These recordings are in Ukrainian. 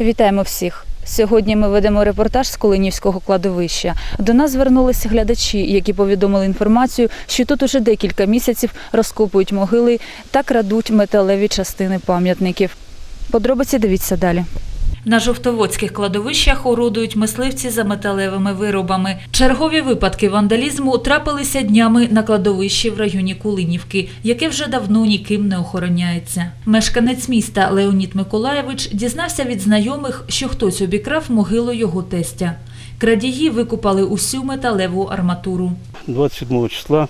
Вітаємо всіх. Сьогодні ми ведемо репортаж з Коленівського кладовища. До нас звернулися глядачі, які повідомили інформацію, що тут уже декілька місяців розкопують могили та крадуть металеві частини пам'ятників. Подробиці дивіться далі. На жовтоводських кладовищах орудують мисливці за металевими виробами. Чергові випадки вандалізму трапилися днями на кладовищі в районі Кулинівки, яке вже давно ніким не охороняється. Мешканець міста Леонід Миколаєвич дізнався від знайомих, що хтось обікрав могилу його тестя. Крадії викупали усю металеву арматуру. 27 числа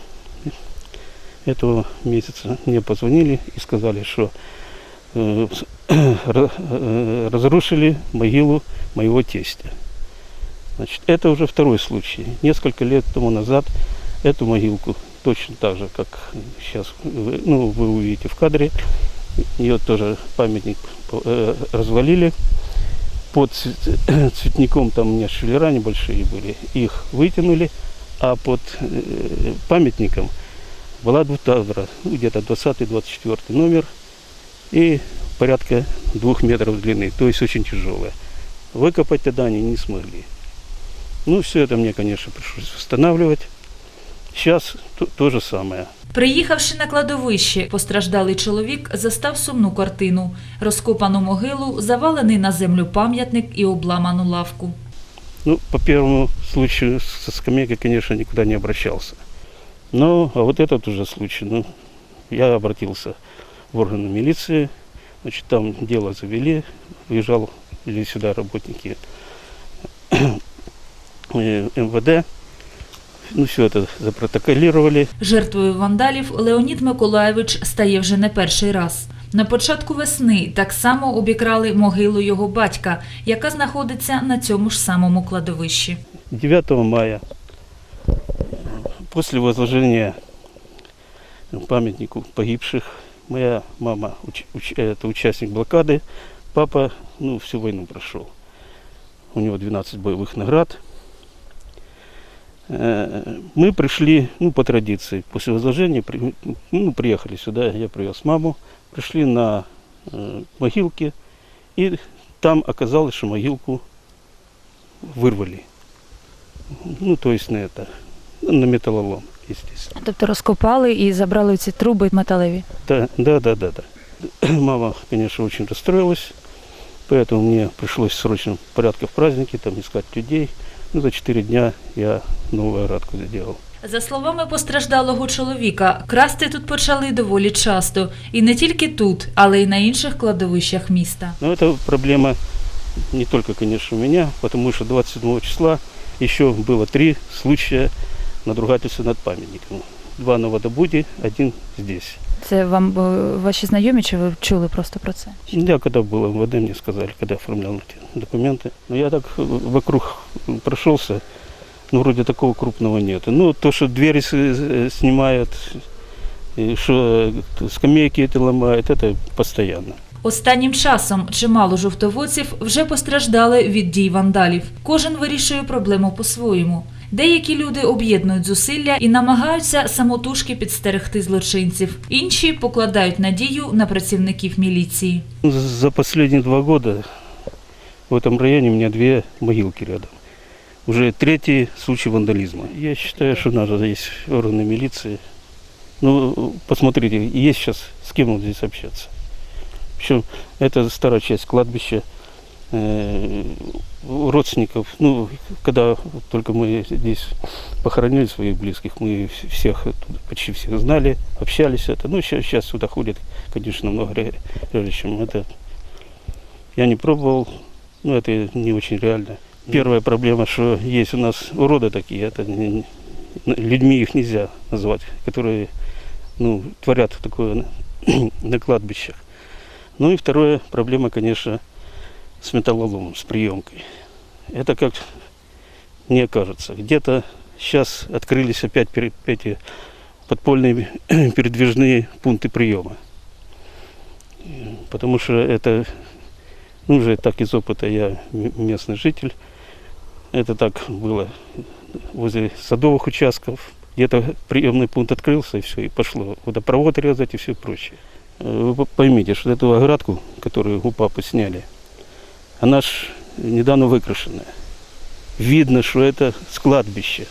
этого месяца мне позвонили и сказали, что э, с- ра- э, разрушили могилу моего тестя. Значит, это уже второй случай. Несколько лет тому назад эту могилку точно так же, как сейчас вы, ну, вы увидите в кадре, ее тоже памятник э, развалили. Под цвет- цветником там у меня швеллера небольшие были, их вытянули, а под э, памятником была двутавра, ну, где-то 20-24 номер и порядка двух метров длины, то есть очень тяжелая. Выкопать тогда они не смогли. Ну, все это мне, конечно, пришлось восстанавливать. Сейчас то, то же самое. Приїхавши на кладовище, постраждалий чоловік застав сумну картину: розкопану могилу, завалений на землю пам'ятник і обламану лавку. Ну, по первому случаю со скамейкой, конечно, никуда не обращался. Но, а вот этот уже случай, ну, я обратился в органы милиции, значит, там дело завели, выезжал или сюда работники э, МВД, ну, все это запротоколировали, Жертвою вандалів Леонід Миколаєвич стає вже не перший раз. На початку весни так само обікрали могилу його батька, яка знаходиться на цьому ж самому кладовищі. 9 мая после возложения памятнику погибших моя мама уч- уч- это участник блокады, папа ну всю войну прошел. У него 12 боевых наград. Э, Мы пришли, ну, по традиции, после возложения, при- ну, приехали сюда, я привез маму, пришли на э, могилки, и там оказалось, что могилку вырвали. Ну, то есть на это, на металлолом, естественно. Тобто розкопали і забрали ці труби металеві. Да, да, да, да, да. Мама, конечно, очень расстроилась, поэтому мне пришлось в срочном порядке в праздники там искать людей. Ну, за четыре дня я новую оградку сделал. За словами постраждалого чоловіка, красти тут почали доволі часто, і не тільки тут, але й на інших кладовищах міста. Но это проблема не только, конечно, у меня, потому что 27 числа еще было три случая надругательства над памятником. Два на водобуде, один здесь. Це вам е, ваші знайомі, чи ви чули просто про це? Я когда был в МВД, мне сказали, когда оформлял эти документы. Но я так э, вокруг прошелся, ну, вроде такого крупного нет. Ну, то, что двери с- э, снимают, и что э, скамейки это ломают, это постоянно. Останнім часом чимало жовтоводців вже постраждали від дій вандалів. Кожен вирішує проблему по-своєму. Деякі люди об'єднують зусилля і намагаються самотужки підстерегти злочинців. Інші покладають надію на працівників міліції. За последние два года в этом районе у меня две могилки рядом. Уже третий случай вандализма. Я считаю, что надо есть органы милиции. Ну, посмотрите, есть сейчас с кем вот здесь общаться. Причем это старая часть кладбища. Э, родственников, ну, когда только мы здесь похоронили своих близких, мы вс- всех, почти всех знали, общались это. Ну, сейчас, сейчас сюда ходит, конечно, много ре- реже, чем это. Я не пробовал, ну, это не очень реально. Первая проблема, что есть у нас уроды такие, это не- людьми их нельзя назвать, которые, ну, творят такое на кладбищах. Ну и вторая проблема, конечно, с металлоломом, с приемкой. Это как мне кажется, где-то сейчас открылись опять эти подпольные передвижные пункты приема. Потому что это, ну уже так из опыта, я местный житель, это так было возле садовых участков, где-то приемный пункт открылся и все, и пошло водопровод резать и все прочее. Э, Вы по- поймите, что эту оградку, которую у папы сняли, она ж недавно выкрашенная. Видно, что это с кладбища.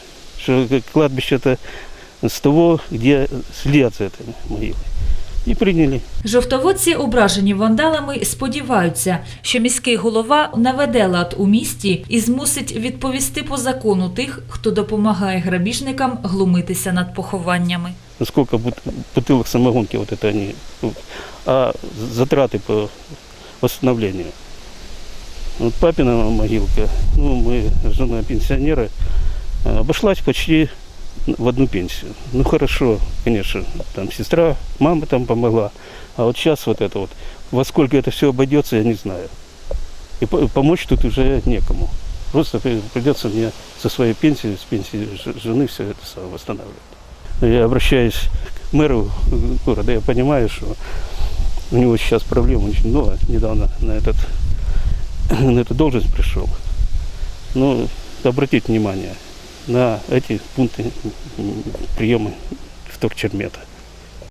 Что как кладбище это с того, где след за этой могилой. И приняли. Жовтоводці, ображені вандалами, сподіваються, що міський голова наведе лад у місті і змусить відповісти по закону тих, хто допомагає грабіжникам глумитися над похованнями. Сколько бут- бутылок самогонки вот это они. ну, А затраты по восстановлению. Вот папина могилка, ну, мы жена пенсионера, э, обошлась почти в одну пенсию. Ну, хорошо, конечно, там сестра, мама там помогла. А вот сейчас вот это вот, во сколько это все обойдется, я не знаю. И по- помочь тут уже некому. Просто при- придется мне со своей пенсии, с пенсии жены все это восстанавливать. Я обращаюсь к мэру города, я понимаю, что у него сейчас проблем очень много. Недавно на, этот, на эту должность пришел. Но обратить внимание на эти пункты м, приема в торгчермета.